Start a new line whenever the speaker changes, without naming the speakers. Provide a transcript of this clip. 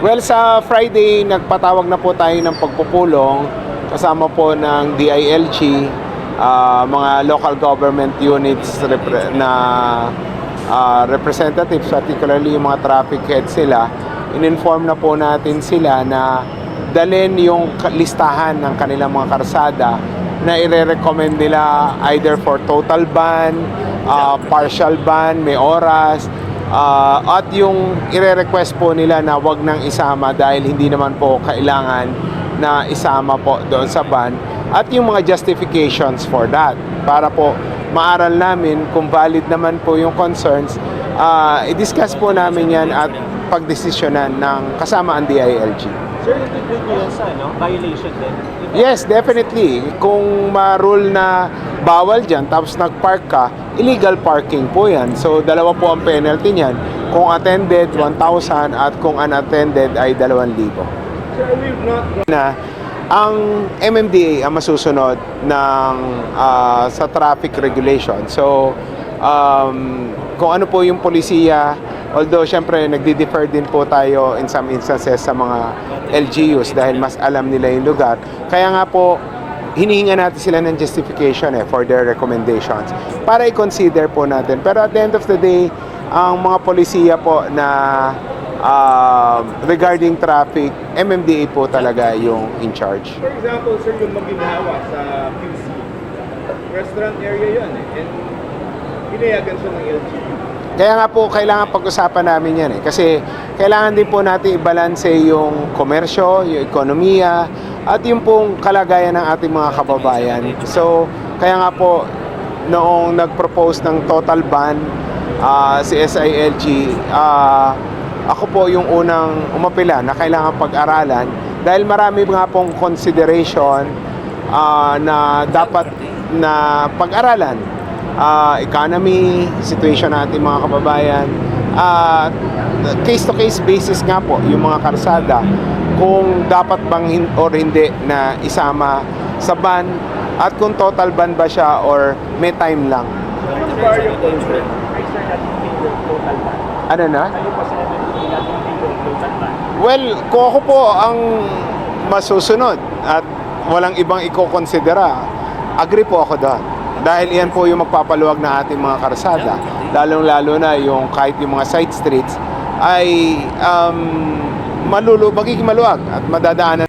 Well, sa Friday, nagpatawag na po tayo ng pagpupulong kasama po ng DILG, ah, mga local government units repre- na ah, representatives, particularly yung mga traffic heads sila. In-inform na po natin sila na dalhin yung listahan ng kanilang mga karsada na ire-recommend nila either for total ban, ah, partial ban, may oras, Ah, at yung ire-request po nila na wag nang isama dahil hindi naman po kailangan na isama po doon sa ban at yung mga justifications for that para po maaral namin kung valid naman po yung concerns ah, i-discuss po namin yan at pagdesisyonan ng kasama ang DILG.
Sir, include nyo yan sa ano, violation din?
Yes, definitely. Kung ma-rule na bawal dyan, tapos nag-park ka, illegal parking po yan. So, dalawa po ang penalty niyan. Kung attended, 1,000 at kung unattended ay 2,000. Na ang MMDA ang masusunod ng ah, sa traffic regulation. So, um, kung ano po yung polisiya, although syempre nagdi-defer din po tayo in some instances sa mga LGUs dahil mas alam nila yung lugar. Kaya nga po, hinihinga natin sila ng justification eh, for their recommendations para i-consider po natin. Pero at the end of the day, ang mga polisiya po na um, regarding traffic, MMDA po talaga yung in charge.
For example, sir, yung maginhawa sa QC, restaurant area yun eh. And pinayagan siya ng LGU.
Kaya nga po, kailangan pag-usapan namin yan eh. Kasi kailangan din po natin i-balance yung komersyo, yung ekonomiya, at yung pong kalagayan ng ating mga kababayan. So, kaya nga po, noong nag-propose ng total ban ah, si SILG, ah, ako po yung unang umapila na kailangan pag-aralan dahil marami nga pong consideration ah, na dapat na pag-aralan ah, economy, situation ng mga kababayan, at case-to-case basis nga po yung mga karsada kung dapat bang hin- or hindi na isama sa ban at kung total ban ba siya or may time lang. Ano na? Well, kung ako po ang masusunod at walang ibang iko-considera, agree po ako doon. Dahil iyan po yung magpapaluwag na ating mga karsada, lalong-lalo na yung kahit yung mga side streets ay um, malulu, magiging maluwag at madadaanan